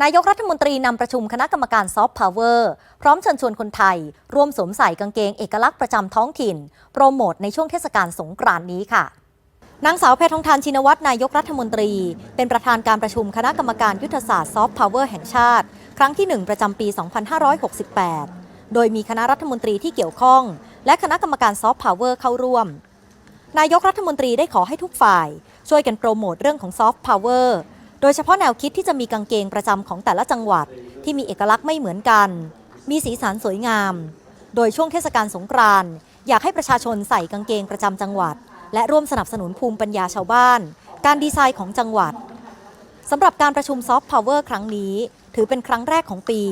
นายกรัฐมนตรีนำประชุมคณะกรรมการซอฟต์พาวเวอร์พร้อมเชิญชวนคนไทย ร่วมสวมใส่กางเกงเอกลักษณ์ประจำท้องถิ่น โปรโมทในช่วงเทศกาลสงกรานต์นี้ค่ะนางสาวแพทองทานชินวัตรนายกรัฐมนตรี เป็นประธานการประชุมคณะกรรมการยุทธศาสตร์ซอฟต์พาวเวอร์แห่งชาติ ครั้งที่ 1 ประจำปี 2568 โดยมีคณะรัฐมนตรีที่เกี่ยวข้อง และคณะกรรมการซอฟต์พาวเวอร์เข้าร่วม นายกรัฐมนตรีได้ขอให้ทุกฝ่าย ช่วยกันโปรโมทเรื่องของซอฟต์พาวเวอร์ โดยเฉพาะแนวคิดที่จะมีกางเกงประจำของแต่ละจังหวัดที่มีเอกลักษณ์ไม่เหมือนกัน มีสีสันสวยงาม โดยช่วงเทศกาลสงกรานต์อยากให้ประชาชนใส่กางเกงประจำจังหวัด และร่วมสนับสนุนภูมิปัญญาชาวบ้าน การดีไซน์ของจังหวัด สำหรับการประชุมซอฟต์พาวเวอร์ครั้งนี้ ถือเป็นครั้งแรกของปี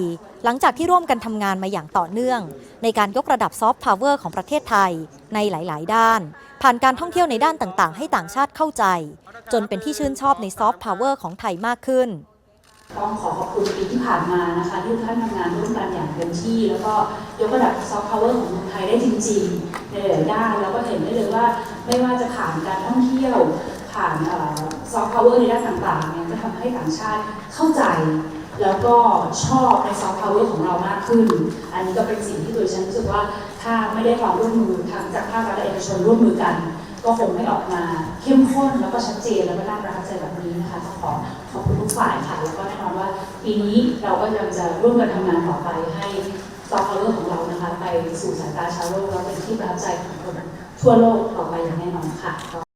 หลังจากที่ร่วมกันทำงานมาอย่างต่อเนื่อง ในการยกระดับซอฟต์พาวเวอร์ของประเทศไทยในหลาย ๆ ด้าน ผ่านการท่องเที่ยวในด้านต่าง ๆ ให้ต่างชาติเข้าใจ จนเป็นที่ชื่นชอบในซอฟต์พาวเวอร์ของไทยมากขึ้น ต้องขอขอบคุณปีที่ผ่านมานะคะที่ท่านทำงานร่วมกันอย่างเต็มที่ แล้วก็ยกระดับซอฟต์พาวเวอร์ของเมืองไทยได้จริงๆในหลายๆด้านแล้วก็เห็นได้เลยว่าไม่ว่าจะผ่านการท่องเที่ยว ผ่านซอฟต์พาวเวอร์ในด้านต่างๆเนี่ยจะทำให้ต่างชาติเข้าใจ แล้วก็ชอบในซอฟต์พาวเวอร์ของเรามากขึ้น อันนี้ก็เป็นสิ่งที่ตัวฉันรู้สึกว่าถ้าไม่ได้ความร่วมมือทางจากภาครัฐและเอกชนร่วมมือกัน ก็คงไม่ออกมาเข้มข้นแล้วก็ชัดเจนแล้วก็น่าประทับใจแบบนี้นะคะขอขอบคุณทุกฝ่ายค่ะแล้วก็แน่นอนว่าปีนี้เราก็ยังจะร่วมกันทำงานต่อไปให้ซอฟต์พาวเวอร์ของเรานะคะ ไปสู่สายตาชาวโลกแล้วเป็นที่ประทับใจของคนทั่วโลกต่อไปอย่างแน่นอนค่ะ